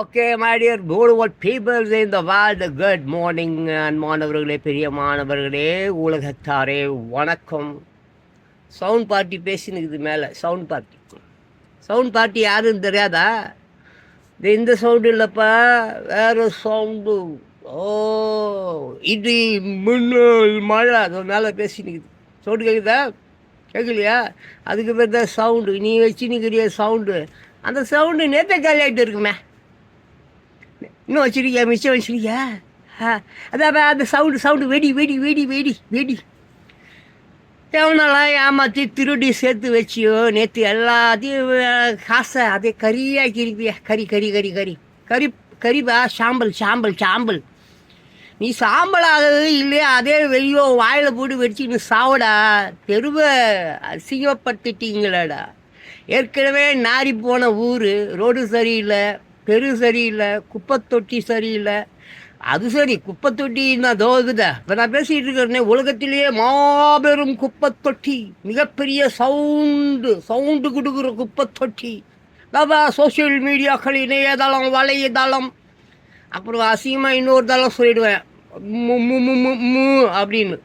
Okay my dear dear beautiful in the world good morning மாணவர்களே பெரிய மாணவர்களே உலகத்தாரே வணக்கம். சவுண்ட் பார்ட்டி பேசினுக்குது மேலே சவுண்ட் பார்ட்டி சவுண்ட் பார்ட்டி யாருன்னு தெரியாதா? இது இந்த சவுண்டு இல்லைப்பா வேறு சவுண்டு ஓ இடி மின்னல் மழை அது மேலே பேசினுக்குது சவுண்டு கேட்குதா கேட்கலையா அதுக்கு பேர் தான் சவுண்டு நீ வச்சு வச்சுன்னுக்கிறிய சவுண்டு அந்த சவுண்டு நேற்று காலியாகிட்டு இருக்குமே. இன்னும் வச்சிருக்கியா மிச்சம் வச்சிருக்கியா? ஆ அதான் அந்த சவுண்டு சவுண்டு வெடி வெடி வெடி வெடி வெடி. எவனெல்லாம் ஏமாற்றி திருடி சேர்த்து வச்சியோ நேற்று எல்லாத்தையும் காசை அதே கறியாக கிருப்பியா கறி கறி கறி கறி. கறி கறிப்பா சாம்பல் சாம்பல் சாம்பல். நீ சாம்பலாகவே இல்லையா? அதே வெளியோ வாயில் போட்டு வெடிச்சுன்னு சாவடா. தெருவை அசிங்கப்படுத்திட்டீங்களேடா. ஏற்கனவே நாரி போன ஊர் ரோடு சரியில்லை. தெரு சரியில்லை குப்பை தொட்டி சரியில்லை. அது சரி குப்பை தொட்டின்னா தோகுதா இப்போ நான் பேசிகிட்டு இருக்கிறேனே உலகத்திலேயே மாபெரும் குப்பை தொட்டி மிகப்பெரிய சவுண்டு சவுண்டு கொடுக்குற குப்பை தொட்டி. நம்ம சோஷியல் மீடியாக்கள் இணையதளம் வலையதளம் அப்புறம் அசிங்கமாக இன்னொரு தளம் சொல்லிடுவேன். அப்படின்னு.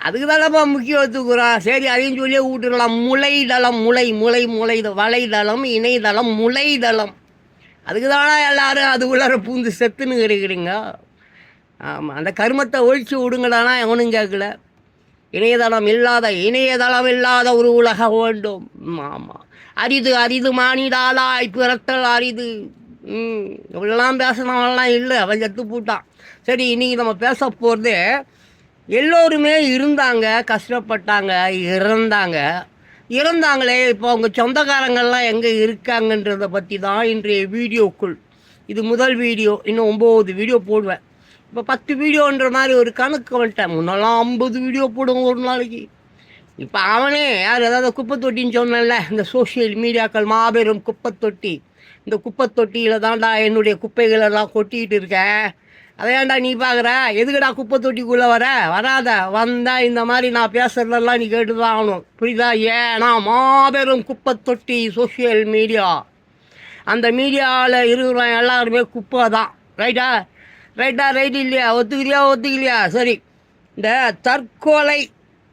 அதுக்கு தானப்பா முக்கியத்துக்குறான் சரி அதையும் சொல்லியே விட்டுடலாம் முளைதளம் முளை முளை முளை வலைதளம் இணையதளம் முளைதளம் அதுக்கு தானே எல்லாரும் அது உள்ளார பூந்து செத்துன்னு இருக்கிறீங்க? ஆமாம் அந்த கருமத்தை ஒழிச்சு விடுங்கடானா எவனும் கேட்கல இணையதளம் இல்லாத இணையதளம் இல்லாத ஒரு உலகம் வேண்டும். ஆமாம் அரிது அரிது மானிடாலாய் பிறத்தல் அரிது. ம் இவ்வளோலாம் பேசினவன்லாம் இல்லை அவன் செத்து போட்டான். சரி இன்றைக்கி நம்ம பேச போகிறது எல்லோருமே இருந்தாங்க கஷ்டப்பட்டாங்க இறந்தாங்க. இறந்தாங்களே இப்போ அவங்க சொந்தக்காரங்கள்லாம் எங்கே இருக்காங்கன்றதை பற்றி தான் இன்றைய வீடியோக்குள். இது முதல் வீடியோ இன்னும் ஒம்பது வீடியோ போடுவேன். இப்போ பத்து வீடியோன்ற மாதிரி ஒரு கணக்கு வந்துட்டேன் முன்னெல்லாம் ஐம்பது வீடியோ போடுவோம் ஒரு நாளைக்கு. இப்போ அவனே யார் ஏதாவது குப்பை தொட்டின்னு சொன்னேன்ல இந்த சோஷியல் மீடியாக்கள் மாபெரும் குப்பை தொட்டி இந்த குப்பை தொட்டியில் தான்டா என்னுடைய குப்பைகளெல்லாம் கொட்டிகிட்டு இருக்கேன் அதையாண்டா நீ பார்க்குற எதுக்குடா குப்பை தொட்டிக்குள்ளே வர? வராத. வந்தால் இந்த மாதிரி நான் பேசுகிறதெல்லாம் நீ கேட்டு தான் ஆகணும். புரியுதா? ஏன்னா மாபெரும் குப்பை தொட்டி சோஷியல் மீடியா அந்த மீடியாவில் இருக்கிற எல்லாருமே குப்பை தான் ரைட்டா ரைட்டா ரைட் இல்லையா? ஒத்துக்கிறியா? ஒத்துக்கலையா? சரி. இந்த தற்கொலை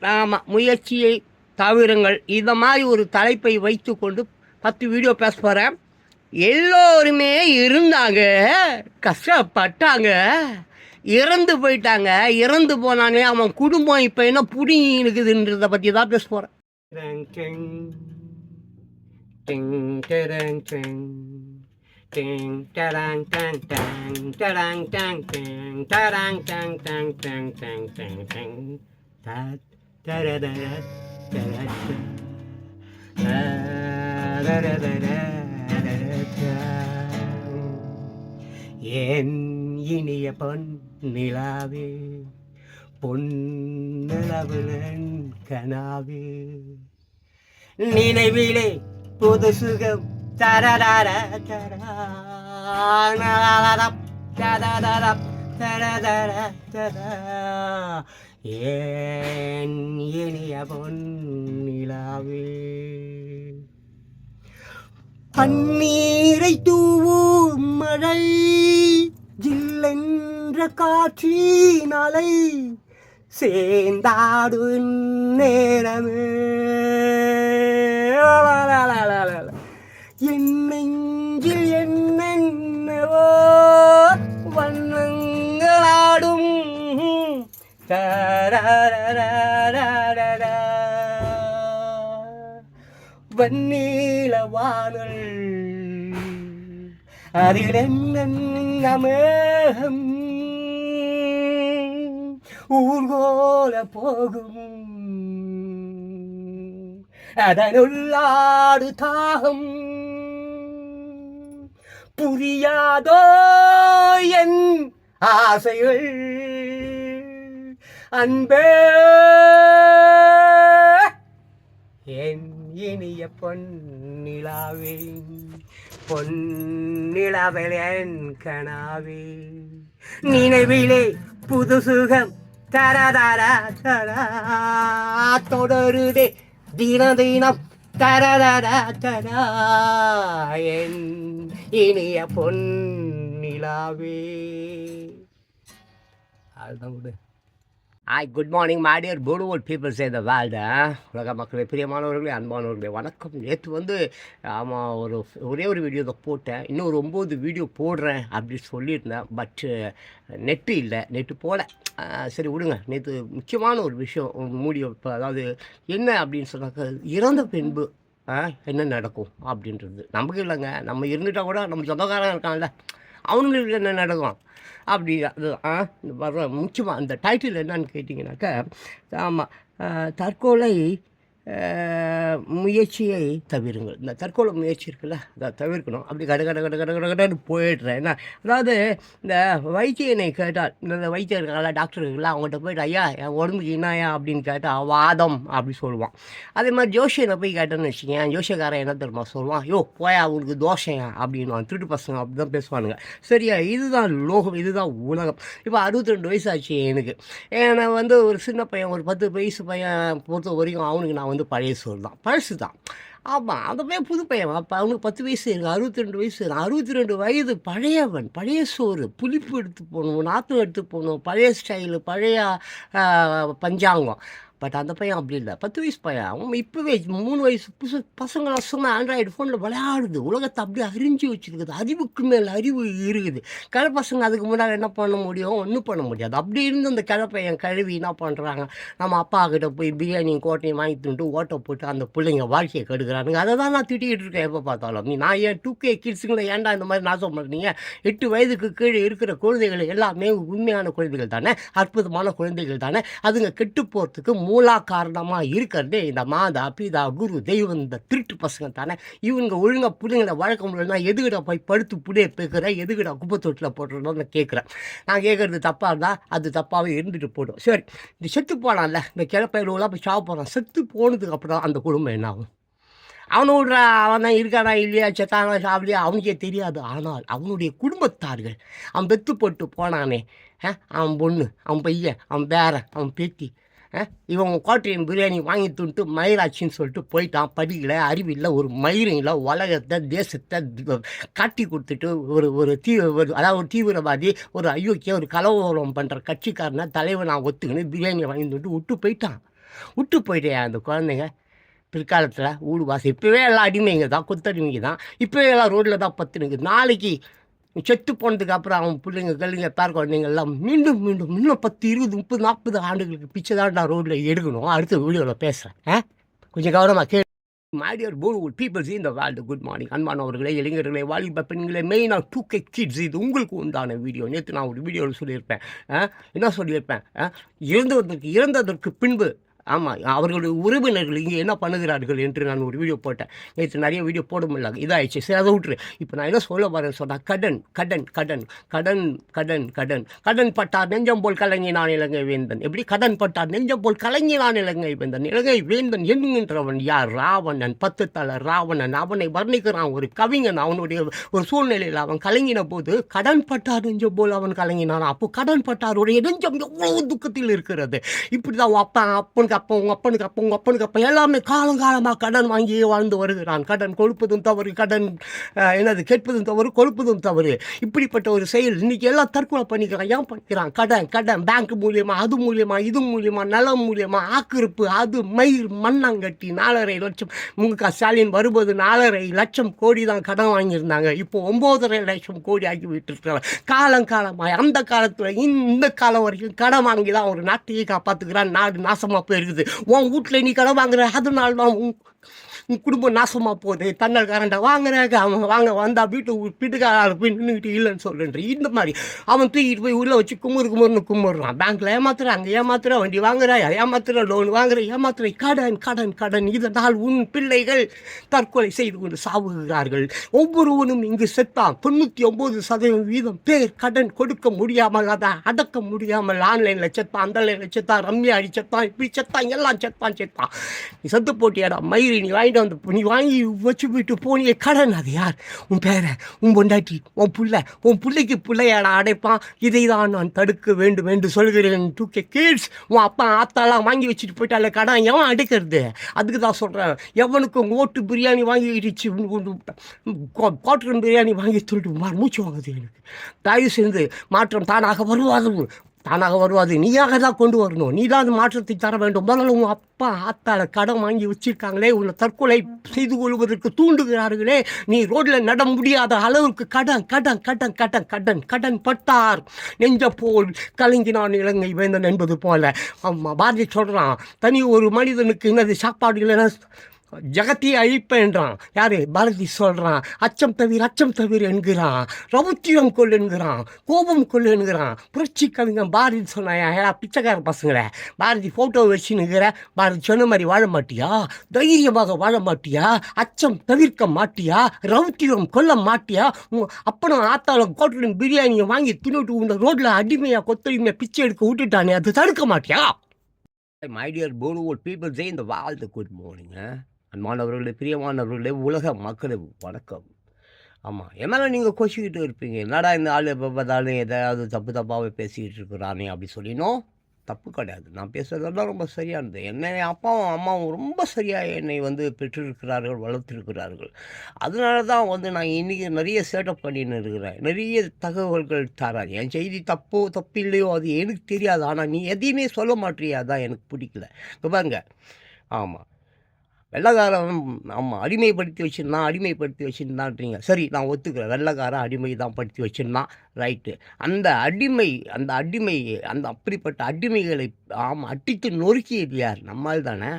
ஆமாம் முயற்சியை தவிருங்கள். இந்த மாதிரி ஒரு தலைப்பை வைத்து கொண்டு பத்து வீடியோ பேச போகிறேன் எல்லோருமே இருந்தாங்க. கஷ்டப்பட்டாங்க. இறந்து போயிட்டாங்க. இறந்து போனானே அவன் குடும்பம் இப்போ என்ன புடிங்குதுன்றதை பற்றி தான் பேச போகிறேன் Ting tarang ting ting என் இனிய பொன் நிலாவே? பொன்னிலவுடன் கனாவே? நினைவிலே புது சுகம் தரதர தரதரப் தரதரப் தரதர தர ஏன் இனிய பொன்னிலாவே பன்னீரை தூவும் மழை ஜில்லென்ற காற்றினாலை சேர்ந்தாடு நேரமே. என் நெஞ்சில் என்னென்னவோ வண்ணங்களாடும். வன்னீல வானல் அதில் என்னமேகம் ஊர்கோல போகும். அதனுள்ளாடு தாகம். புரியாதோ என் ஆசைகள். அன்பே. என் இனிய பொன்னிலாவே பொன்னிலாவில் என் கனாவே. நினைவிலே புது சுகம் தரதரா தரா தொடருதே. தின தினம் தரதரா தரா என் இனிய பொன்னிலாவே. அதுதான் விடு hi good morning my dear போடுவோல் peoples இந்த வேர்ல்டு உலக மக்களே பிரியமானவர்களே அன்பானவர்களே வணக்கம். நேற்று வந்து ஆமாம் ஒரு ஒரே ஒரு வீடியோ தான் போட்டேன். இன்னும் ஒரு ஒம்பது வீடியோ போடுறேன் அப்படின்னு சொல்லியிருந்தேன். பட்டு நெட்டு இல்லை நெட்டு போல. சரி விடுங்க. நேற்று முக்கியமான ஒரு விஷயம் மூடி இப்போ அதாவது என்ன அப்படின்னு சொன்னாக்க இறந்த பின்பு ஆ, என்ன நடக்கும் அப்படின்றது. நமக்கு இல்லைங்க. நம்ம இருந்துட்டால் கூட நம்ம சொந்தக்காரன் இருக்கான்ல அவனுங்களுக்கு என்ன நடக்கும்? அப்படி அது ஆ இந்த வர்ற முக்கியமாக அந்த டைட்டில் என்னன்னு கேட்டிங்கனாக்கா ஆமாம் தற்கொலை முயற்சியை தவிருங்கள். இந்த தற்கொலை முயற்சி இருக்குல்ல அதை தவிர்க்கணும். அப்படி கட கட கட கட கட கடன்னு போயிடுறேன். என்ன? அதாவது இந்த வைத்தியனை கேட்டால் இந்த வைத்தியர் இருக்காங்களா டாக்டர் இருக்குல்ல அவங்ககிட்ட போயிட்டு ஐயா என் உடம்புக்கு என்னயா அப்படின்னு கேட்டால் வாதம் அப்படி சொல்லுவான். அதே மாதிரி ஜோஷியனை போய் கேட்டேன்னு வச்சுக்கேன் ஜோஷியக்காரன் என்ன தெரியுமா சொல்லுவான்? யோ போயா அவனுக்கு தோஷையா அப்படின்னு திருட்டு பசங்க அப்படி தான் பேசுவானுங்க. சரியா இதுதான் லோகம் இதுதான் உலகம். இப்போ அறுபத்தி ரெண்டு வயசு ஆச்சு எனக்கு. ஏன்னா வந்து ஒரு சின்ன பையன் ஒரு பத்து வயசு பையன் பொறுத்த வரைக்கும் அவனுக்கு நான் வந்து பழைய சோறு தான். பழசு தான். ஆமாம் அந்த பையன் புது பையன். அப்போ அவனுக்கு பத்து வயசு இருக்கு அறுபத்தி ரெண்டு வயசு. அறுபத்தி ரெண்டு வயது பழையவன். பழைய சோறு. புளிப்பு எடுத்து போகணும் நாற்று எடுத்து போகணும் பழைய ஸ்டைலு பழைய பஞ்சாங்கம். பட் அந்த பையன் அப்படி இல்லை. பத்து வயசு பையன். அவன் இப்போவே மூணு வயசு புதுசு பசங்களாம் சும்மா ஆண்ட்ராய்டு ஃபோனில் விளையாடுது. உலகத்தை அப்படியே அறிஞ்சு வச்சுருக்குது. அறிவுக்கு மேல் அறிவு இருக்குது. கிழ பசங்க அதுக்கு முன்னால் என்ன பண்ண முடியும்? ஒன்றும் பண்ண முடியாது. அப்படி இருந்து அந்த கிழ பையன் கழுவி என்ன பண்ணுறாங்க நம்ம அப்பா கிட்ட போய் பிரியாணியும் கோட்டையும் வாங்கி தின்ட்டு ஓட்டை போட்டு அந்த பிள்ளைங்க வாழ்க்கையை கெடுக்கிறானுங்க. அதை தான் நான் திட்டிகிட்டு இருக்கேன் எப்போ பார்த்தாலும். நீ நான் ஏன் டூ கே கிட்ஸுங்களை ஏன்டா இந்த மாதிரி நாசம் பண்ணுறீங்க எட்டு வயதுக்கு கீழே இருக்கிற குழந்தைகள் எல்லாமே உண்மையான குழந்தைகள் தானே? அற்புதமான குழந்தைகள் தானே? அதுங்க கெட்டு போகிறதுக்கு மூலா காரணமாக இருக்கிறதே இந்த மாதா பிதா குரு தெய்வம் இந்த திருட்டு பசங்க தானே. இவங்க ஒழுங்காக பிள்ளைங்களை வழக்கம் இல்லைன்னா எதுகிட போய் படுத்து புடியே பேக்கிற எதுக்கிட்ட குப்பை தொட்டில் போட்டுறோன்னு கேட்குறேன் நான் கேட்குறது தப்பாக இருந்தால் அது தப்பாகவே இருந்துட்டு போடும் சரி இந்த செத்து போனான்ல இந்த கிழப்பயிலாம் போய் சாப்பிட போகிறான் செத்து போனதுக்கு அப்புறம் அந்த குடும்பம் என்ன ஆகும்? அவனை விட்ற அவன் இருக்கானா இல்லையா செத்தானா சாப்பிடலையா அவனுக்கே தெரியாது. ஆனால் அவனுடைய குடும்பத்தார்கள் அவன் பெத்து போட்டு போனானே அவன் பொண்ணு அவன் பையன் அவன் பேரன் அவன் பேத்தி இவங்க கோட்டையின் பிரியாணி வாங்கி துண்டு மயிலாட்சின்னு சொல்லிட்டு போயிட்டான். படிக்கல அறிவில்லை ஒரு மயிரில் உலகத்தை தேசத்தை கட்டி காட்டி கொடுத்துட்டு ஒரு ஒரு தீ ஒரு அதாவது ஒரு தீவிரவாதி ஒரு அயோக்கிய ஒரு கலவரம் பண்ணுற கட்சிக்காரனை தலைவனை ஒத்துக்கின்னு பிரியாணி வாங்கி துண்டு விட்டு போயிட்டான். விட்டு போயிட்டேன் அந்த குழந்தைங்க. பிற்காலத்தில் ஊடு வாசம் இப்போவே எல்லாம் அடிமைங்க தான் கொத்தடிமைங்க தான். இப்போவே எல்லாம் ரோட்டில் தான் பத்துனுங்க நாளைக்கு செத்து போனதுக்கு அப்புறம் அவன் பிள்ளைங்க கல்லுங்க பேர் குழந்தைங்க எல்லாம் மீண்டும் மீண்டும் இன்னும் பத்து இருபது முப்பது நாற்பது ஆண்டுகளுக்கு பிச்சை தான் நான் ரோட்டில் எடுக்கணும். அடுத்த வீடியோவில் பேசுகிறேன் கொஞ்சம் கவனமாக கே மாடியர் போர்வுட் பீப்புள்ஸ் இந்த வேர்ல்டு குட் மார்னிங் அன்பானவர்களே இளைஞர்களே வாலிப பெண்களே மெயினாக டூ கே கிட்ஸ் இது உங்களுக்கு உண்டான வீடியோ. நேற்று நான் ஒரு வீடியோவில் சொல்லியிருப்பேன். ஆ, என்ன சொல்லியிருப்பேன்? ஆ, இறந்ததற்கு இறந்ததற்கு பின்பு ஆமாம் அவர்களுடைய உறவினர்கள் இங்கே என்ன பண்ணுகிறார்கள் என்று நான் ஒரு வீடியோ போட்டேன். நேற்று நிறைய வீடியோ போட முடியல இதாகிடுச்சு சரி அதை விட்டுரு. இப்போ நான் என்ன சொல்ல வரேன்னு சொன்னால் கடன் கடன் கடன் கடன் கடன் கடன். கடன் பட்டார் நெஞ்சம் போல் கலங்கி நான் இலங்கை வேந்தன். எப்படி? கடன் பட்டார் நெஞ்சம் போல் கலங்கி நான் இலங்கை வேந்தன். இலங்கை வேந்தன் என்கின்றவன் யார்? ராவணன் பத்து தலை ராவணன். அவனை வர்ணிக்கிறான் ஒரு கவிஞன். அவனுடைய ஒரு சூழ்நிலையில் அவன் கலங்கின போது கடன் பட்டார் நெஞ்சம் போல் அவன் கலங்கினான். அப்போ கடன் பட்டாருடைய நெஞ்சம் எவ்வளவு துக்கத்தில் இருக்கிறது? இப்படி தான் அப்பன் அப்பனுக்கு அப்பன் உங்க அப்பனுக்கு அப்போ உங்கள் அப்பனுக்கு அப்போ எல்லாமே காலங்காலமாக கடன் வாங்கி வாழ்ந்து வருகிறான் கடன் கொடுப்பதும் தவறு கடன் என்னது கேட்பதும் தவறு கொடுப்பதும் தவறு. இப்படிப்பட்ட ஒரு செயல் இன்றைக்கி எல்லாம் தற்கொலை பண்ணிக்கிறான். ஏன் பண்ணிக்கிறான்? கடன் கடன் பேங்க் மூலியமாக அது மூலியமாக இது மூலியமாக நலம் மூலியமாக ஆக்கிருப்பு அது மயிர் மண்ணாங்கட்டி நாலரை லட்சம். முக ஸ்டாலின் வரும்போது நாலரை லட்சம் கோடி தான் கடன் வாங்கியிருந்தாங்க. இப்போ ஒம்போதரை லட்சம் கோடி ஆக்கி விட்டுருக்காங்க காலம் காலமாக அந்த காலத்தில் இந்த காலம் வரைக்கும் கடன் வாங்கி தான் ஒரு நாட்டையே காப்பாற்றுக்கிறான் நாடு நாசமாக போயிருக்குது உன் வீட்டில் நீ கடன் வாங்குற அதனால தான் உன் உன் குடும்பம் நாசமாக போகுது தன்னல் கரண்டை வாங்குறாங்க அவன் வாங்க வந்தா வீட்டு வீட்டுக்காரர் போய் நின்றுக்கிட்டு இல்லைன்னு சொல்லுன்ற இந்த மாதிரி அவன் தூக்கிட்டு போய் உள்ளே வச்சு குமுறு குமுறுன்னு குமுறுறான். பேங்க்கில் அங்கே ஏமாத்துறேன் வண்டி வாங்குறாய் ஏமாத்துற லோன் வாங்குற ஏமாத்துற. கடன் கடன் கடன். இதனால் உன் பிள்ளைகள் தற்கொலை செய்து கொண்டு சாவுகிறார்கள். ஒவ்வொருவனும் இங்கு செத்தான். தொண்ணூற்றி ஒம்பது சதவீதம் வீதம் பேர் கடன் கொடுக்க முடியாமல் அதை அடக்க முடியாமல் ஆன்லைனில் செத்தான் அந்த லைனில் செத்தான் ரம்யா அடி செத்தான் இப்படி செத்தான் எல்லாம் செத்தான் செத்தான். நீ செத்து போட்டியாடா? மயிரி நீ வாங்கிட்டு வாங்கிட்டு வந்து நீ வாங்கி வச்சு போயிட்டு போனிய கடன் அது யார்? உன் பேரை உன் பொண்டாட்டி உன் பிள்ளை உன் பிள்ளைக்கு பிள்ளையாட அடைப்பான். இதை தான் நான் தடுக்க வேண்டும் என்று சொல்கிறேன். டூ கே கிட்ஸ் உன் அப்பா ஆத்தாலாம் வாங்கி வச்சுட்டு போயிட்டால கடன் எவன் அடைக்கிறது அதுக்கு தான் சொல்கிறேன் எவனுக்கு ஓட்டு பிரியாணி வாங்கிடுச்சு குவாட்டர் பிரியாணி வாங்கி சொல்லிட்டு மூச்சு வாங்குது எனக்கு. தயவு செய்து மாற்றம் தானாக வருவாது. தானாக வருவாது நீயாக தான் கொண்டு வரணும். நீ தான் அது மாற்றத்தை தர வேண்டும். முதல்ல உன் அப்பா ஆத்தால கடன் வாங்கி வச்சிருக்காங்களே. உன்னை தற்கொலை செய்து கொள்வதற்கு தூண்டுகிறார்களே. நீ ரோட்டில் நட முடியாத அளவுக்கு கடன் கடன் கடன் கடன் கடன் கடன் பட்டார். நெஞ்ச போல் கலங்கினான் இலங்கை வேந்தன் என்பது போல. ஆமாம் பாரதி சொல்கிறான் தனி ஒரு மனிதனுக்கு என்னது சாப்பாடு இல்லைன்னா ஜகத்தியை அழிப்பேன்றான். யாரு? பாரதி சொல்கிறான் அச்சம் தவிர அச்சம் தவிர என்கிறான். ரவுத்திரம் கொள் என்கிறான். கோபம் கொள் என்கிறான். புரட்சி கவிஞன் பாரதி சொன்னாயா? ஏடா பிச்சைக்கார பசங்களே பாரதி ஃபோட்டோ வச்சுன்னுக்கிற பாரதி சொன்ன மாதிரி வாழ மாட்டியா? தைரியமாக வாழ மாட்டியா? அச்சம் தவிர்க்க மாட்டியா? ரவுத்திரம் கொல்ல மாட்டியா? உன் அப்பனும் ஆத்தாலும் கோட்டலின் பிரியாணியை வாங்கி தின்னுட்டு உங்கள் ரோட்டில் அடிமையாக கொத்தடிமையாக பிச்சை எடுக்க விட்டுட்டானே அது தடுக்க மாட்டியா? மை டியர் போலுவுட் பீப்புள் சே இந்த வாழ்த்து குட் மார்னிங் அன்பானவர்களே பிரியமானவர்களே உலக மக்களே வணக்கம். ஆமாம் என் நீங்கள் கொச்சிக்கிட்டு இருப்பீங்க? என்னடா இந்த ஆள் எப்போ பார்த்தாலும் எதாவது தப்பு தப்பாகவே பேசிக்கிட்டு இருக்கிறானே அப்படி சொல்லினோம் தப்பு கிடையாது. நான் பேசுகிறதெல்லாம் ரொம்ப சரியானது என்னை அப்பாவும் அம்மாவும் ரொம்ப சரியாக என்னை வந்து பெற்றிருக்கிறார்கள் வளர்த்திருக்கிறார்கள். அதனால தான் வந்து நான் இன்றைக்கி நிறைய சேட்டப் பண்ணின்னு இருக்கிறேன். நிறைய தகவல்கள் தராது என் செய்தி தப்போ தப்பு இல்லையோ அது எனக்கு தெரியாது. ஆனால் நீ எதையுமே சொல்ல மாட்டியா? தான் எனக்கு பிடிக்கல. இங்க பாருங்க. ஆமாம் வெள்ளக்காரன் ஆமாம் அடிமைப்படுத்தி வச்சுருந்தான் அடிமைப்படுத்தி வச்சுருந்தான்றீங்க. சரி நான் ஒத்துக்கிறேன். வெள்ளைக்காரன் அடிமை தான் படுத்தி வச்சுருந்தான். ரைட்டு. அந்த அடிமை அந்த அடிமை அந்த அப்படிப்பட்ட அடிமைகளை ஆமாம் அட்டித்து நொறுக்கியது யார்? நம்மால் தானே?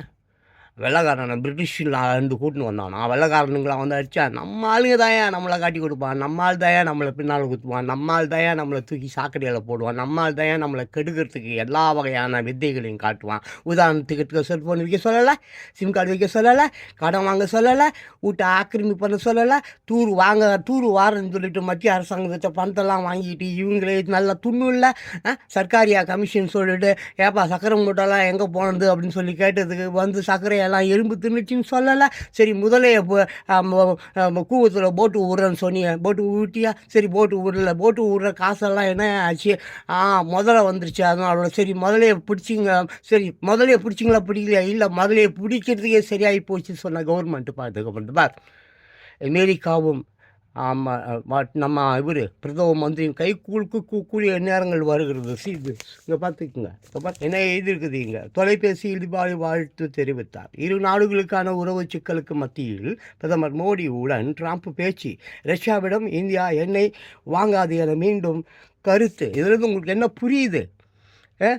வெள்ளைக்காரனை பிரிட்டிஷில் இருந்து கூட்டின்னு வந்தான். நான் வந்து அடித்தா நம்ம ஆளுங்க தாயா நம்மளை காட்டி கொடுப்பான். நம்ம ஆள் தாயா நம்மளை பின்னால் குத்துவான். நம்ம ஆள் தாயா நம்மளை தூக்கி சாக்கடையில் போடுவான். நம்ம ஆள் தாயா நம்மளை கெடுக்கிறதுக்கு எல்லா வகையான வித்தைகளையும் காட்டுவான். உதாரணத்துக்கு செல்ஃபோன் வைக்க சொல்லலை சிம் கார்டு வைக்க சொல்லலை கடன் வாங்க சொல்லலை வீட்டை ஆக்கிரமி பண்ண சொல்லலை தூர் வாங்க தூர் வாரன்னு சொல்லிட்டு மத்திய அரசாங்கத்தை பணத்தெல்லாம் வாங்கிட்டு இவங்களே நல்லா துண்ணும் இல்லை. சர்க்காரியா கமிஷன் சொல்லிட்டு ஏப்பா சக்கரை மூட்டைலாம் எங்கே போனது அப்படின்னு சொல்லி கேட்டதுக்கு வந்து எல்லாம் எறும்பு தின்னுச்சின்னு சொல்லலை. சரி முதலையை கூவத்தில் போட்டு விட்றேன்னு சொன்னீங்க போட்டு விட்டியா சரி போட்டு விடல. போட்டு விட்ற காசெல்லாம் என்ன ஆச்சு? ஆ முதல்ல வந்துருச்சு. அதனால சரி முதலையை பிடிச்சிங்க. சரி முதலே பிடிச்சிங்களா பிடிக்கலையா? இல்லை முதலையை பிடிக்கிறதுக்கே சரியாகி போச்சு சொன்ன கவர்மெண்ட்டு பார்த்துக்க பார். அமெரிக்காவும் நம்ம இவர் பிரதம மந்திரியும் கை கூழுக்கு கூக்கூடிய நேரங்கள் வருகிறது. சி இது இங்கே பார்த்துக்குங்க இப்போ என்ன எழுதியிருக்குது இங்கே? தொலைபேசியில் தீபாவளி வாழ்த்து தெரிவித்தார். இரு நாடுகளுக்கான உறவு சிக்கலுக்கு மத்தியில் பிரதமர் மோடியுடன் ட்ரம்ப் பேச்சு. ரஷ்யாவிடம் இந்தியா எண்ணெய் வாங்காது என மீண்டும் கருத்து. இதிலிருந்து உங்களுக்கு என்ன புரியுது? ஏ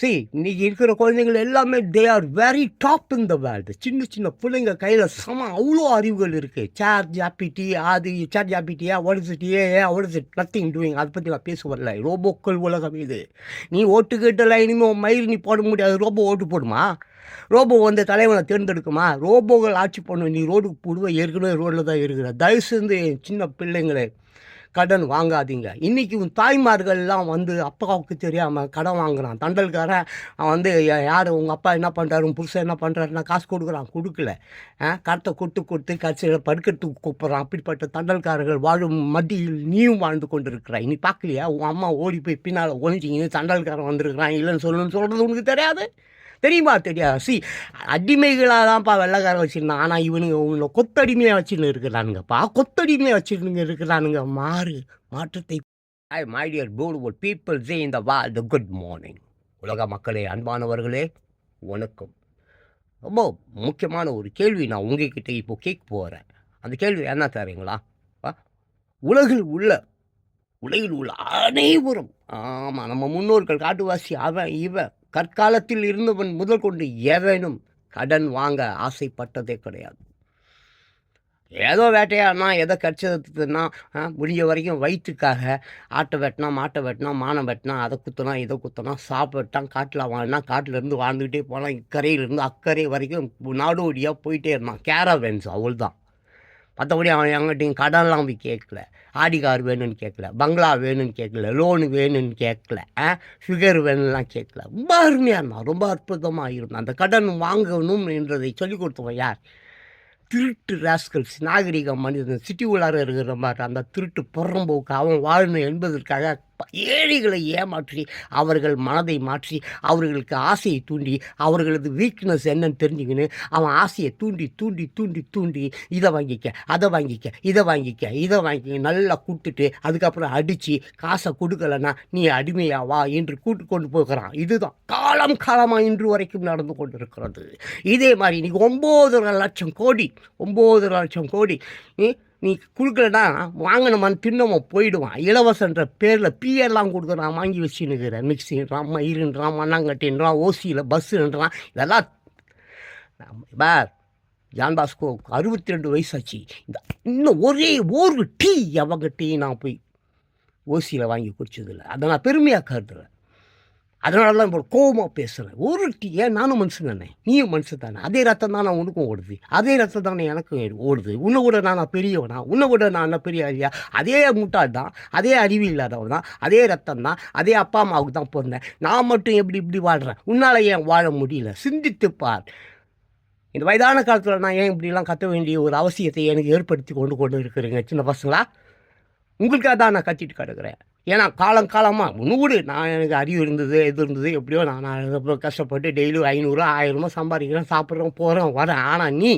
சி இன்னைக்கு இருக்கிற குழந்தைங்கள் எல்லாமே they are very top in the world சின்ன சின்ன பிள்ளைங்க கையில் சம அவ்வளோ அறிவுகள் இருக்குது சேர் ஜாபிடி அது சேர் ஜாபிட்டியா what is it a what is it nothing doing அதை பற்றி நான் பேச வரல. ரோபோக்கள் உலகம் இது. நீ ஓட்டு கேட்டல இனிமேல் மயில் நீ போட முடியாது. ரோபோ ஓட்டு போடுமா? ரோபோ வந்து தலைவனை தேர்ந்தெடுக்குமா? ரோபோகள் ஆட்சி பண்ணும். நீ ரோடுக்கு போடுவ. ஏற்கனவே ரோட்டில் தான் இருக்கிற. தயவு செஞ்சு சின்ன பிள்ளைங்களை கடன் வாங்காதீங்க. இன்றைக்கி உன் தாய்மார்கள்லாம் வந்து அப்பாவுக்கு தெரியாமல் கடன் வாங்குறான். தண்டல்காரன் அவன் வந்து யார்? உங்கள் அப்பா என்ன பண்ணுறாரு உன் புருஷன் என்ன பண்ணுறாருன்னா காசு கொடுக்குறான். கொடுக்கல. ஆ, கடத்தை கொடுத்து கொடுத்து கடைசியில் படுக்கிறதுக்கு கூப்பிட்றான். அப்படிப்பட்ட தண்டல்காரர்கள் வாழும் மத்தியில் நீயும் வாழ்ந்து கொண்டு இருக்கிறாய் நீ பார்க்கலையா? உன் அம்மா ஓடி போய் பின்னால் ஒழிஞ்சிங்கன்னு தண்டல்காரன் வந்திருக்கிறான். இல்லைன்னு சொல்லணும்னு சொல்கிறது உனக்கு தெரியாது? தெரியுமா தெரியாது சி அடிமைகளாக தான்ப்பா வெள்ளைக்காரன் வச்சுருந்தான். ஆனால் இவனுங்க உங்களை கொத்தடிமையாக வச்சுன்னு இருக்கிறானுங்கப்பா. கொத்தடிமையாக வச்சுருந்துங்க இருக்கிறானுங்க. மாறு மாற்றத்தை. I my dear beautiful people say இந்த த குட் மார்னிங் உலக மக்களே அன்பானவர்களே வணக்கம். ரொம்ப முக்கியமான ஒரு கேள்வி நான் உங்ககிட்ட இப்போ கேட்க போகிறேன் அந்த கேள்வி என்ன தரீங்களா ஆ? உலகில் உள்ள உலகில் உள்ள அனைவரும் ஆமாம் நம்ம முன்னோர்கள் காட்டுவாசி அவன் இவன் கற்காலத்தில் இருந்தவன் முதல் கொண்டு எவனும் கடன் வாங்க ஆசைப்பட்டதே கிடையாது. ஏதோ வேட்டையாடினா எதை கடிச்சதுன்னா முடிஞ்ச வரைக்கும் வயிற்றுக்காக ஆட்டை வெட்டினா மாட்டை வெட்டினா மானை வெட்டினா அதை குத்தினா இதை குத்தினா சாப்பிட்டான் காட்டில் வாழ்னா காட்டிலேருந்து வாழ்ந்துக்கிட்டே போனால் இக்கரையிலேருந்து அக்கறை வரைக்கும் நாடோடியாக போயிட்டே இருந்தான். கேரவென்ஸ் அவள் தான் மற்றபடி அவன் எங்கிட்டையும் கடன்லாம் போய் கேட்கல. ஆடி கார் வேணும்னு கேட்கல. பங்களா வேணும்னு கேட்கல. லோனு வேணும்னு கேட்கல. சுகர் வேணும்லாம் கேட்கல. ரொம்ப அருமையாக இருந்தான். ரொம்ப அற்புதமாக இருந்தான். அந்த கடன் வாங்கணும் என்றதை சொல்லிக் கொடுத்தவன் யார்? திருட்டு ராஸ்கல்ஸ் நாகரிக மனிதன். சிட்டி உள்ளார இருக்கிற மாதிரி அந்த திருட்டு புறம்போக்கு. அவன் வாழணும் என்பதற்காக ஏழைகளை ஏமாற்றி அவர்கள் மனதை மாற்றி அவர்களுக்கு ஆசையை தூண்டி அவர்களது வீக்னஸ் என்னன்னு தெரிஞ்சுக்கின்னு அவன் ஆசையை தூண்டி தூண்டி தூண்டி தூண்டி இதை வாங்கிக்க அதை வாங்கிக்க இதை வாங்கிக்க இதை வாங்கிக்க நல்லா கூட்டுட்டு அதுக்கப்புறம் அடித்து காசை கொடுக்கலன்னா நீ அடிமையாவா என்று கூட்டு கொண்டு போகிறான். இதுதான் காலம் காலமாக இன்று வரைக்கும் நடந்து கொண்டிருக்கிறது. இதே மாதிரி இன்றைக்கி ஒம்பது லட்சம் கோடி ஒம்பது லட்சம் கோடி நீ நீ கொடுக்கலனா வாங்கினமான்னு போயிடுவான். இலவசன்ற பேரில் பிஎல்லாம் கொடுக்குறான் வாங்கி வச்சுன்னுக்கிறேன். மிக்சின்றான் மயிருன்றான் மண்ணாங்கட்டின்றான் ஓசியில் பஸ்ஸுன்றான். இதெல்லாம் பார் ஜான் பாஸ்கோ அறுபத்தி ரெண்டு வயசாச்சு. இந்த இன்னும் ஒரே ஒரு டீ அவங்க டீ நான் போய் ஓசியில் வாங்கி குடிச்சதில்லை. அதை நான் பெருமையாக கருதுறேன். அதனால தான் இப்போ கோபமாக பேசுகிறேன் ஒரு ஏன் நானும் மனுஷன் தானே? நீயும் மனுஷன் தானே? அதே ரத்தம் தான் நான் உனக்கும் ஓடுது. அதே ரத்தம் தானே எனக்கும் ஓடுது. உன்னை கூட நான் பெரியவனா? உன்னை கூட நான் பெரிய அறியா அதே முட்டாள் தான். அதே அறிவு இல்லாதவன் தான். அதே ரத்தம் தான். அதே அப்பா அம்மாவுக்கு தான் பிறந்தேன். நான் மட்டும் எப்படி இப்படி வாழ்கிறேன் உன்னால் ஏன் வாழ முடியல? சிந்தித்து பார். இந்த வயதான காலத்தில் நான் ஏன் இப்படிலாம் கத்த வேண்டிய ஒரு அவசியத்தை எனக்கு ஏற்படுத்தி கொண்டு கொண்டு இருக்கிறேங்க சின்ன பசங்களா? உங்களுக்காக தான் நான் கத்திட்டு கிடக்குறேன். ஏன்னா காலம் காலமாக நூறு நான் எனக்கு அறிவு இருந்தது எது இருந்தது எப்படியோ நான் நான் கஷ்டப்பட்டு டெய்லியும் ஐநூறு ஆயிரமோ சம்பாதிக்கிறேன் சாப்பிட்றேன் போகிறேன் வரேன். ஆனால் நீ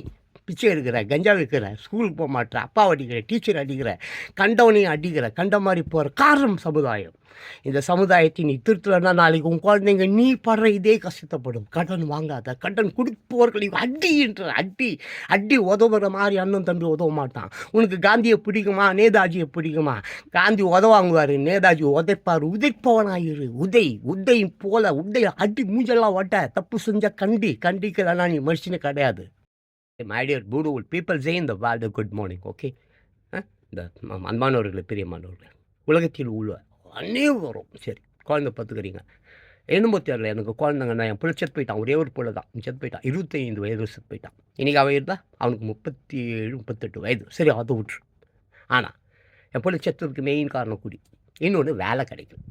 பிச்சை எடுக்கிற கஞ்சா விற்கிற ஸ்கூலுக்கு போக மாட்டேற அப்பா அடிக்கிற டீச்சர் அடிக்கிற கண்டவனையும் அடிக்கிற கண்ட மாதிரி போகிற காரணம் சமுதாயம். இந்த சமுதாயத்தை நீ திருத்தலைன்னா நாளைக்கு உன் குழந்தைங்க நீ படுற இதே கஷ்டப்படும் கடன் வாங்காத கடன் கொடுப்பவர்களை அடின்ற அடி அடி உதவுற மாதிரி அண்ணன் தம்பி உதவ மாட்டான். உனக்கு காந்தியை பிடிக்குமா நேதாஜியை பிடிக்குமா? காந்தி உதவாங்குவார் நேதாஜி உதைப்பார் உதைப்பவனாயிரு. உதை உதை போல உதை அடி மூஞ்செல்லாம் ஓட்ட தப்பு செஞ்ச கண்டி கண்டிக்கலன்னா நீ மனுஷனே கிடையாது. My dear beautiful people say இந்த வேர்ல்டு குட் மார்னிங் ஓகே இந்த ம- அன்பானவர்களே பிரியமானவர்களே. உலகத்தில் உள்ள அனைவரும் சரி குழந்தை பார்த்துக்கிறீங்க. என்னமோ தெரியல எனக்கு குழந்தைங்கன்னா என் பிள்ளை செத்து போயிட்டான். ஒரே ஒரு பிள்ளை தான். செத்து போயிட்டான். இருபத்தைந்து வயது செத்து போயிட்டான். இன்றைக்கி அவன் இருந்தால் அவனுக்கு முப்பத்தி ஏழு முப்பத்தெட்டு வயது. சரி அது விட்டுரு ஆனால் என் பிள்ளை செத்ததுக்கு மெயின் காரணம் கூடி இன்னொன்று வேலை கிடைக்கும்.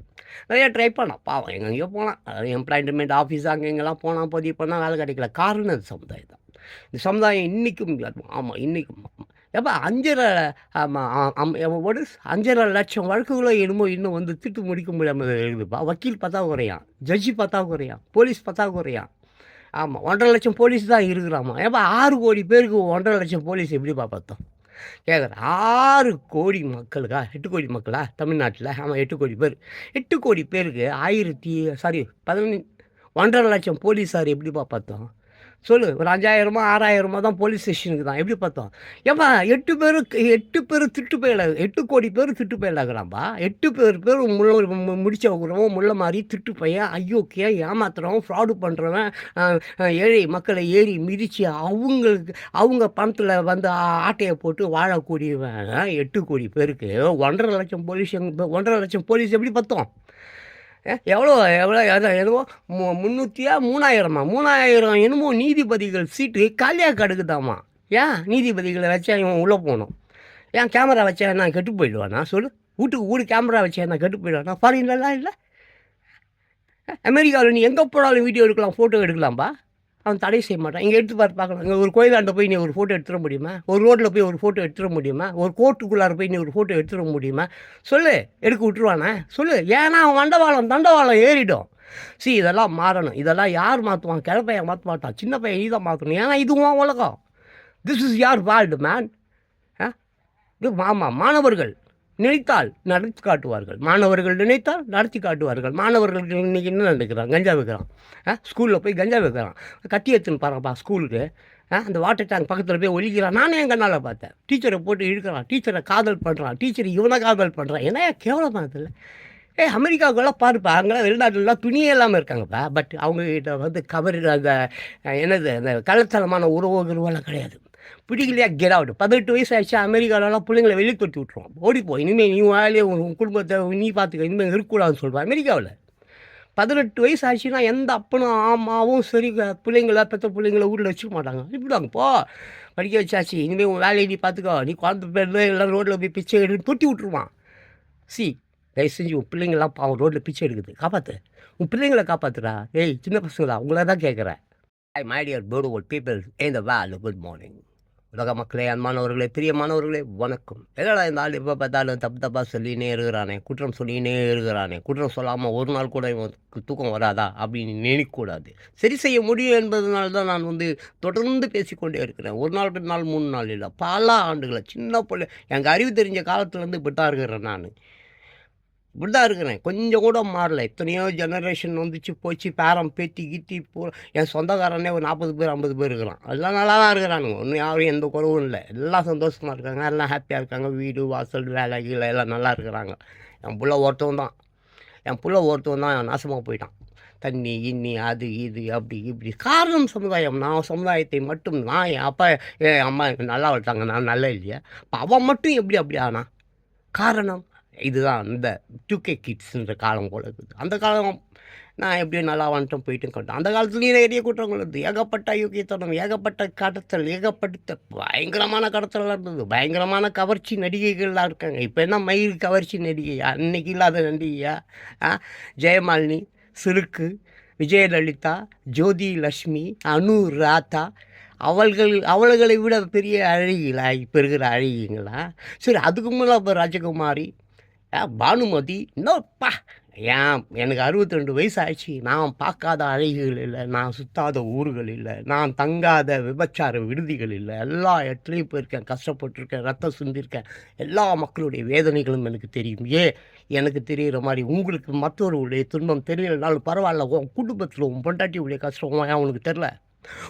நிறைய ட்ரை பண்ணான். பாவம் எங்கெங்கேயோ போனான். எம்ப்ளாய்மெண்ட் ஆஃபீஸ் அங்கே எங்கெல்லாம் போனால் பதிவு பண்ணால் வேலை கிடைக்கல. காரணம் அது சமுதாயம் தான் இந்த சமுதாயம் இன்றைக்கும் ஆமாம் இன்றைக்கும் எப்போ அஞ்சரை ஆமாம் ஒரு அஞ்சரை லட்சம் வழக்குகளோ என்னமோ இன்னும் வந்து திட்டு முடிக்க முடியாமல் இருக்குதுப்பா. வக்கீல் பார்த்தா குறையான் ஜட்ஜி பார்த்தா குறையான் போலீஸ் பார்த்தா குறையான் ஆமாம் ஒன்றரை லட்சம் போலீஸ் தான் இருக்கிறாமா? எப்போ ஆறு கோடி பேருக்கு ஒன்றரை லட்சம் போலீஸ் எப்படிப்பா பார்த்தோம்? கேட்குற ஆறு கோடி மக்களுக்கா? எட்டு கோடி மக்களா? தமிழ்நாட்டில் ஆமாம் எட்டு கோடி பேர். எட்டு கோடி பேருக்கு ஆயிரத்தி சாரி பதினஞ்சு ஒன்றரை லட்சம் போலீஸார் எப்படிப்பா பார்த்தோம்? சொல்லு ஒரு அஞ்சாயிரமா ஆறாயிரமோ தான் போலீஸ் ஸ்டேஷனுக்கு தான். எப்படி பார்த்தோம்? ஏப்பா எட்டு பேருக்கு எட்டு பேர் திட்டு போயில எட்டு கோடி பேர் திட்டு போயிலாகிறான்பா எட்டு பேர் பேர் முள்ள முடிச்ச வைக்கிறவன் முள்ள மாதிரி திட்டு பையன் ஐயோக்கிய ஏமாத்துறவன் ஃப்ராடு பண்ணுறவன் ஏழை மக்களை ஏறி மிதித்து அவங்களுக்கு அவங்க பணத்தில் வந்து ஆட்டையை போட்டு வாழக்கூடியவன். எட்டு கோடி பேருக்கு ஒன்றரை லட்சம் போலீஸ் ஒன்றரை லட்சம் போலீஸ் எப்படி பார்த்தோம்? எவ்வளோ எவ்வளோ அதான் என்னவோ மு முந்நூற்றியா மூணாயிரமா? மூணாயிரம் என்னமோ நீதிபதிகள் சீட்டு காலியாக கடுக்குதாம்மா ஏன் நீதிபதிகளை வச்சா இவன் உள்ளே போகணும்? ஏன் கேமரா வச்சா நான் கெட்டு போயிடுவானா? சொல்லு. வீட்டுக்கு வீடு கேமரா வச்சா நான் கெட்டு போயிடுவானா? ஃபாரின்லலாம் இல்லை. அமெரிக்காவில் நீ எங்கே போனாலும் வீடியோ எடுக்கலாம் ஃபோட்டோ எடுக்கலாம்பா? அவன் தடை செய்ய மாட்டான். இங்கே எடுத்து பார்த்து பார்க்கலாம். இங்கே ஒரு கோயிலாண்ட போய் நீ ஒரு ஃபோட்டோ எடுத்துட முடியுமா? ஒரு ரோட்டில் போய் ஒரு ஃபோட்டோ எடுத்துட முடியுமா? ஒரு கோர்ட்டுக்குள்ளார போய் நீ ஒரு ஃபோட்டோ எடுத்துட முடியுமா? சொல்லு. எடுக்க விட்டுருவானே? சொல்லு. ஏன்னா அவன் வண்டவாளம் தண்டவாளம் ஏறிடும். சி இதெல்லாம் மாறணும். இதெல்லாம் யார் மாற்றுவான் கிழப்பையன் மாற்ற மாட்டான். சின்ன பையன் நீ தான் மாற்றணும் ஏன்னா இதுவும் உலகம். This is your world man இது ஆமாம் மாணவர்கள். நினைத்தால் நடத்தி காட்டுவார்கள். மாணவர்கள் நினைத்தால் நடத்தி காட்டுவார்கள். மாணவர்களுக்கு இன்றைக்கி என்ன நடக்கிறான் கஞ்சா வைக்கிறான் ஸ்கூலில் போய் கஞ்சா வைக்கிறான் கத்தி எடுத்துன்னு பாருப்பா ஸ்கூலுக்கு. அந்த வாட்டர் டேங்க் பக்கத்தில் போய் ஒழிக்கிறான் நானே என் கண்ணால் பார்த்தேன். டீச்சரை போட்டு இழுக்கிறான். டீச்சரை காதல் பண்ணுறான் டீச்சர் இவனை காதல் பண்ணுறான் ஏன்னா கேவலமாக இதில் ஏ அமெரிக்காவுக்குலாம் பாருப்பா அங்கெல்லாம் வெளிநாட்டுலாம் துணியே இல்லாமல் இருக்காங்கப்பா. பட் அவங்ககிட்ட வந்து கவர் அந்த என்னது அந்த கள்ளத்தனமான உறவு உறவெல்லாம் கிடையாது. பிடிக்கலையா? கெட் அவுட் பதினெட்டு வயசு ஆயிடுச்சு அமெரிக்காவிலலாம் பிள்ளைங்களை வெளியே தொட்டி விட்ருவோம் ஓடிப்போம் இனிமேல் நீ வேலையை உன் குடும்பத்தை நீ பார்த்துக்க. இனிமேல் இருக்கக்கூடாதுன்னு சொல்லுவான். அமெரிக்காவில். பதினெட்டு வயசு ஆச்சுன்னா எந்த அப்பனும் ஆமாவும் சரி பிள்ளைங்கள பெற்ற பிள்ளைங்கள ஊரில் வச்சுக்க மாட்டாங்க. இப்படிவாங்க போ. படிக்க வச்சாச்சு. இனிமேல் உன் வேலையை நீ பார்த்துக்கோ. நீ குழந்தை பேர் எல்லாம் ரோட்டில் போய் பிச்சை எடுத்து தொட்டி விட்ருவான் சி தயவு செஞ்சு உன் பிள்ளைங்களாம் பாவம் ரோட்டில் பிச்சை எடுக்குது. காப்பாற்று உன் பிள்ளைங்களை காப்பாத்துடா. ஏய் சின்ன பசங்களா? உங்களை தான் கேட்குறேன். I my dear beautiful people இந்த வேல் குட் மார்னிங் உலக மக்களே அன்பானவர்களே பிரியமானவர்களே வணக்கம். என்னடா இந்த ஆள் எப்போ பார்த்தாலும் தப்பு தப்பாக சொல்லினே இருக்கிறானே குற்றம் சொல்லினே இருக்கிறானே குற்றம் சொல்லாமல் ஒரு நாள் கூட இவனுக்கு தூக்கம் வராதா அப்படின்னு நினைக்கக்கூடாது. சரி செய்ய முடியும் என்பதனால தான் நான் வந்து தொடர்ந்து பேசிக்கொண்டே இருக்கிறேன். ஒரு நாள் ரெண்டு நாள் மூணு நாள் இல்லை பல ஆண்டுகளை சின்ன பிள்ளை எனக்கு அறிவு தெரிஞ்ச காலத்துலேருந்து இப்படி தான் இருக்கிறேன் நான். இப்படி தான் இருக்கிறேன். கொஞ்சம் கூட மாறல. எத்தனையோ ஜெனரேஷன் வந்துச்சு போச்சு பேரம் பேத்தி கீத்தி போ என் சொந்தக்காரனே ஒரு நாற்பது பேர் ஐம்பது பேர் இருக்கிறான். எல்லாம் நல்லா தான் இருக்கிறானுங்க. ஒன்றும் யாரும் எந்த குறவும் இல்லை. எல்லாம் சந்தோஷமாக இருக்காங்க. எல்லாம் ஹாப்பியாக இருக்காங்க. வீடு வாசல் வேலை கீழே எல்லாம் நல்லா இருக்கிறாங்க. என் பிள்ளை ஒருத்தவன் தான். என் பிள்ளை ஒருத்தவன் தான். நாசமாக போயிட்டான். தண்ணி இன்னி அது இது அப்படி இப்படி. காரணம் சமுதாயம். நான் சமுதாயத்தை மட்டும் நான் என் அப்பா என் அம்மா எனக்கு நல்லா வளர்த்தாங்க. நான் நல்லா இல்லையா? அப்போ அவன் மட்டும் எப்படி அப்படி ஆனா? காரணம்? இதுதான் இந்த டூ கே கிட்ஸுன்ற காலம் போல இருக்குது. அந்த காலம் நான் எப்படியோ நல்லா வந்துட்டோம் போயிட்டும் கொண்டேன் அந்த காலத்துலேயும் நிறைய குற்றங்கள் இருந்தது ஏகப்பட்ட அயோக்கியத்தனம் ஏகப்பட்ட கடத்தல் ஏகப்பட்ட பயங்கரமான கடத்தலாம் இருந்தது பயங்கரமான கவர்ச்சி நடிகைகள்லாம் இருக்காங்க. இப்போ என்ன மயில் கவர்ச்சி நடிகையா அன்னைக்கு இல்லாத நடிகையா? ஜெயமாலினி சிலுக்கு விஜயலலிதா ஜோதி லட்சுமி அனு ராதா. அவள்கள் அவள்களை விட பெரிய அழகிகளா இப்போ இருக்கிற அழகிங்களா சரி அதுக்கு மேலே இப்போ ராஜகுமாரி பானுமதி இன்னொப்பா ஏன் எனக்கு அறுபத்தி ரெண்டு வயசு ஆயிடுச்சு நான் பார்க்காத அழகிகள் இல்லை நான் சுத்தாத ஊர்கள் இல்லை நான் தங்காத விபச்சார விடுதிகள் இல்லை. எல்லா இடத்துலையும் போயிருக்கேன் கஷ்டப்பட்டிருக்கேன் ரத்தம் சிந்திருக்கேன். எல்லா மக்களுடைய வேதனைகளும் எனக்கு தெரியும். ஏ எனக்கு தெரிகிற மாதிரி உங்களுக்கு மற்றவர்களுடைய துன்பம் தெரியலனாலும் பரவாயில்ல உன் குடும்பத்தில் உன் பொண்டாட்டியுடைய கஷ்டம் ஏன் உனக்கு தெரில?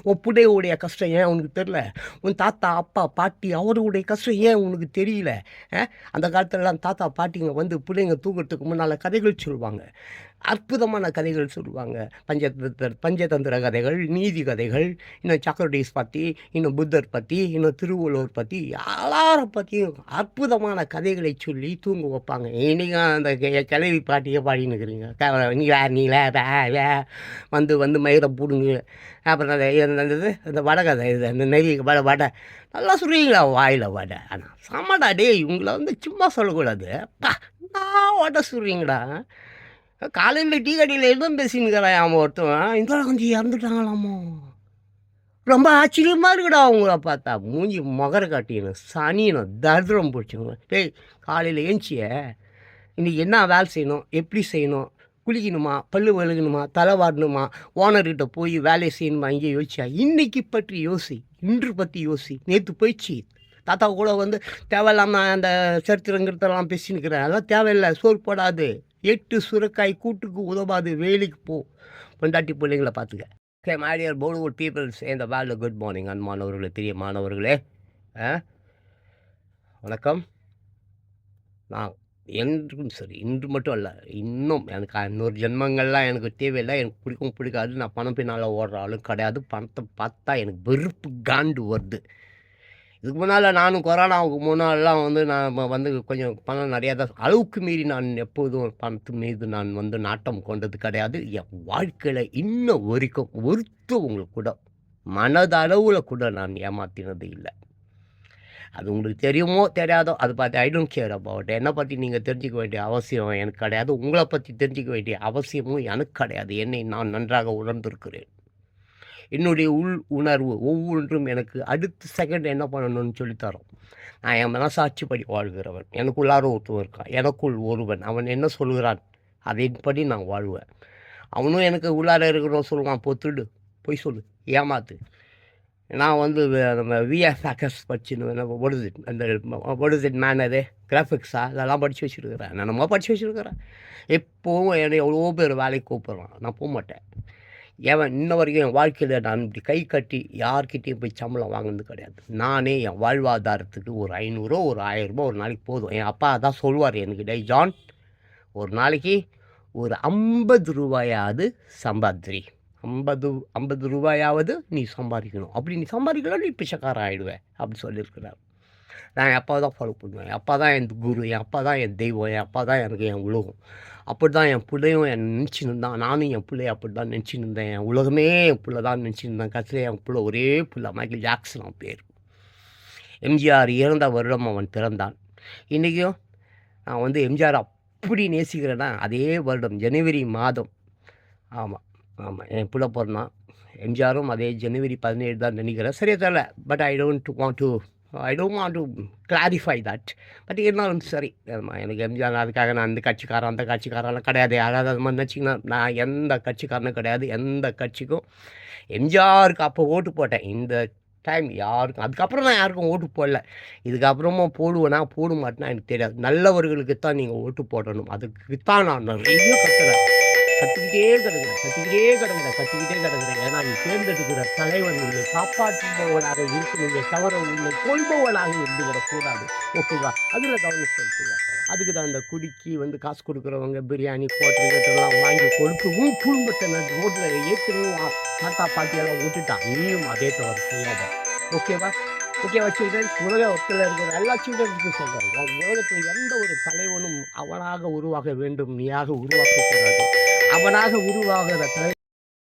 உன் புள்ளையுடைய கஷ்டம் ஏன் உனக்கு தெரில உன் தாத்தா அப்பா பாட்டி அவருடைய கஷ்டம் ஏன் உனக்கு தெரியல? அந்த காலத்துலலாம் தாத்தா பாட்டிங்க வந்து பிள்ளைங்க தூக்கிறதுக்கு முன்னால் கதைகள் சொல்லுவாங்க. அற்புதமான கதைகள் சொல்லுவாங்க. பஞ்சதந்திர பஞ்சதந்திர கதைகள் நீதி கதைகள் இன்னும் சாக்ரட்டிஸ் பற்றி இன்னும் புத்தர் பற்றி இன்னும் திருவள்ளுவர் பற்றி எல்லாரை பற்றியும் அற்புதமான கதைகளை சொல்லி தூங்க வைப்பாங்க. இன்னைக்கு அந்த கெ- கிளவி பாட்டியை பாடின்னு இருக்கிறீங்க க- நீலா வே வே வந்து வந்து மயிரை போடுங்க அப்புறம் அந்த என்னது இந்த வடகதை இது அந்த நெறி வடை வடை. நல்லா சொல்கிறீங்களா வாயில் வடை? ஆனால் சமடா டேய் இவங்கள வந்து சும்மா சொல்லக்கூடாது. பா நான் வடை சொல்கிறீங்களா காலையில் டீ கடையில் எதுவும் பேசினுக்கிறான் ஒருத்தவன். இந்திரா காந்தி இறந்துட்டாங்களாமோ ரொம்ப ஆச்சரியமாக இருக்குடா அவங்கள பார்த்தா. மூஞ்சி மொகர காட்டினு சனியனும் தரித்திரம் பிடிச்சவங்க டேய் காலையில் ஏஞ்சிய. இன்றைக்கி என்ன வேலை செய்யணும்? எப்படி செய்யணும்? குளிக்கணுமா? பல்லு வழுகணுமா? தலை வாடணுமா ஓனர்கிட்ட போய் வேலையை செய்யணுமா? இங்கே யோசிச்சா? இன்றைக்கி பற்றி யோசி. இன்று பற்றி யோசி. நேற்று போயிடுச்சு. தாத்தா கூட வந்து தேவையில்லாமல் அந்த சரித்திரங்கிறதெல்லாம் பேசினுக்கிறேன் அதெல்லாம் தேவையில்லை. சோறு போடாது. எட்டு சுரக்காய் கூட்டுக்கு உதவாது வேலைக்கு போ. பொண்டாட்டி பிள்ளைங்கள பார்த்துக்க. Okay my dear Bollywood peoples இந்த வேர்ல்டு குட் மார்னிங் அன்பானவர்களே பெரிய மாணவர்களே. ஆ? வணக்கம். நான் என்றும் சரி இன்று மட்டும் அல்ல இன்னும் எனக்கு இன்னொரு ஜென்மங்கள்லாம் எனக்கு தேவையில்லை எனக்கு பிடிக்கும் பிடிக்காது. நான் பணம் பின்னால் ஓடுற ஆளும் கிடையாது. பணத்தை பார்த்தா எனக்கு வெறுப்பு காண்டு வருது. இதுக்கு முன்னால் நானும் கொரோனாவுக்கு முன்னாலெலாம் வந்து நான் வந்து கொஞ்சம் பணம் நிறையா தான் அளவுக்கு மீறி நான் எப்போதும் பணத்து மீது நான் வந்து நாட்டம் கொண்டது கிடையாது. என் வாழ்க்கையில் இன்னும் வரைக்கும் ஒருத்தவங்களுக்கு கூட மனதளவில் கூட நான் ஏமாத்தினது இல்லை. அது உங்களுக்கு தெரியுமோ தெரியாதோ அதை பார்த்து ஐ டோன்ட் கேர் அபவுட் என்னை பற்றி நீங்கள் தெரிஞ்சுக்க வேண்டிய அவசியம் எனக்கு கிடையாது. உங்களை பற்றி தெரிஞ்சுக்க வேண்டிய அவசியமும் எனக்கு கிடையாது. என்னை நான் நன்றாக உணர்ந்திருக்கிறேன். என்னுடைய உள் உணர்வு ஒவ்வொன்றும் எனக்கு அடுத்த செகண்ட் என்ன பண்ணணும்னு சொல்லித்தரோம். நான் என் மனசாட்சிப்படி வாழ்கிறவன். எனக்குள்ளார ஒருத்தவன் இருக்கான். எனக்குள் ஒருவன். அவன் என்ன சொல்கிறான்? அதன்படி நான் வாழ்வேன். அவனும் எனக்கு உள்ளார இருக்கிறவன் சொல்லுவான் பொத்துடு பொய் சொல்லு. ஏமாத்து. நான் வந்து நம்ம நம்ம விஎஃப்எக்எஸ் படிச்சுன்னு ஒடுது அந்த ஒடுது மேனரு கிராஃபிக்ஸா இதெல்லாம் படித்து வச்சுருக்கிறேன். நான் நம்ம படித்து வச்சுருக்கிறேன். எப்போவும் என்னை எவ்வளோ பேர் வேலைக்கு கூப்பிட்றான். நான் போக மாட்டேன் ஏன் இன்ன வரைக்கும் என் வாழ்க்கையில் நான் இப்படி கை கட்டி யார்கிட்டையும் போய் சம்பளம் வாங்கினது கிடையாது. நானே என் வாழ்வாதாரத்துக்கு ஒரு ஐநூறுரூவா ஒரு ஆயிரரூபா ஒரு நாளைக்கு போதும். என் அப்பா தான் சொல்லுவார் எனக்கு டே ஜான் ஒரு நாளைக்கு ஒரு ஐம்பது ரூபாயாவது சம்பாதிரி. ஐம்பது ஐம்பது ரூபாயாவது நீ சம்பாதிக்கணும். அப்படி நீ சம்பாதிக்கலாம் நீ பிச்சைக்காரன் ஆகிடுவேன் அப்படி சொல்லியிருக்கிறார். நான் என் அப்பா தான் ஃபாலோ பண்ணுவேன். என் அப்பா தான் என் குரு என் அப்பா தான் என் தெய்வம் என் அப்பா தான் எனக்கு என் உலகம். அப்படி தான் என் பிள்ளையும் என் நினச்சின்னு இருந்தான். நானும் என் பிள்ளைய அப்படி தான் நினச்சின்னு இருந்தேன். என் உலகமே என் பிள்ளை தான் நினச்சின்னு இருந்தேன். கடைசியில் என் பிள்ளை ஒரே பிள்ளை மைக்கேல் ஜாக்சன் அவன் பேர். எம்ஜிஆர் இறந்த வருடம் அவன் பிறந்தான். இன்றைக்கும் நான் வந்து எம்ஜிஆர் அப்படி நேசிக்கிறேன்னா அதே வருடம் ஜனவரி மாதம். ஆமாம் ஆமாம் என் பிள்ளை பிறந்தான். எம்ஜிஆரும் அதே ஜனவரி பதினேழு தான் நினைக்கிறேன். சரியா தெரியல but I don't want to I don't want to clarify that but இருந்தாலும் சரி. எனக்கு எம்ஜிஆர் அதுக்காக நான் அந்த கட்சிக்காரன் அந்த கட்சிக்காரெல்லாம் கிடையாது. யாராவது அது மாதிரி நினச்சிங்கன்னா நான் எந்த கட்சிக்காரனும் கிடையாது. எந்த கட்சிக்கும் எம்ஜிஆருக்கு அப்போ ஓட்டு போட்டேன். இந்த டைம் யாருக்கும் அதுக்கப்புறம் நான் யாருக்கும் ஓட்டு போடல. இதுக்கப்புறமா போடுவேனா போட மாட்டேன்னா எனக்கு தெரியாது. நல்லவர்களுக்கு தான் நீங்கள் ஓட்டு போடணும். அதுக்கு தான் நான் நிறைய கத்துறேன் கத்திக்கிட்டே கிடக்குறேன் கத்திக்கிட்டே கிடக்குறேன் கத்திக்கிட்டே கிடக்குறேன். ஏன்னா நீ தேர்ந்தெடுக்கிற தலைவன் உன்னை காப்பாற்றுபவனாக இருக்கணுமே தவிர உன்னை கொள்பவனாக இருந்து விடக்கூடாது ஓகேவா? அதில் கவனம் செலுத்துங்க. அதுக்கு தான் இந்த குடிக்கி வந்து காசு கொடுக்குறவங்க பிரியாணி கோட்டை ஹோட்டல்லாம் வாங்கி கொடுத்து உன் குடும்பத்தை நான் ரோட்டில் ஏற்கனவே தாத்தா பாட்டியெல்லாம் விட்டுட்டான் நீயும் அதே தவிர செய்யாத. ஓகேவா? ஓகேவா உலக உலகத்தில் இருக்கிற எல்லா சில்ட்ரன்ஸுக்கும் சொல்கிறேன் உலகத்தில் எந்த ஒரு தலைவனும் அவனாக உருவாக வேண்டும் நீயாக உருவாக்கக்கூடாது அவனாக உருவாகிற தலை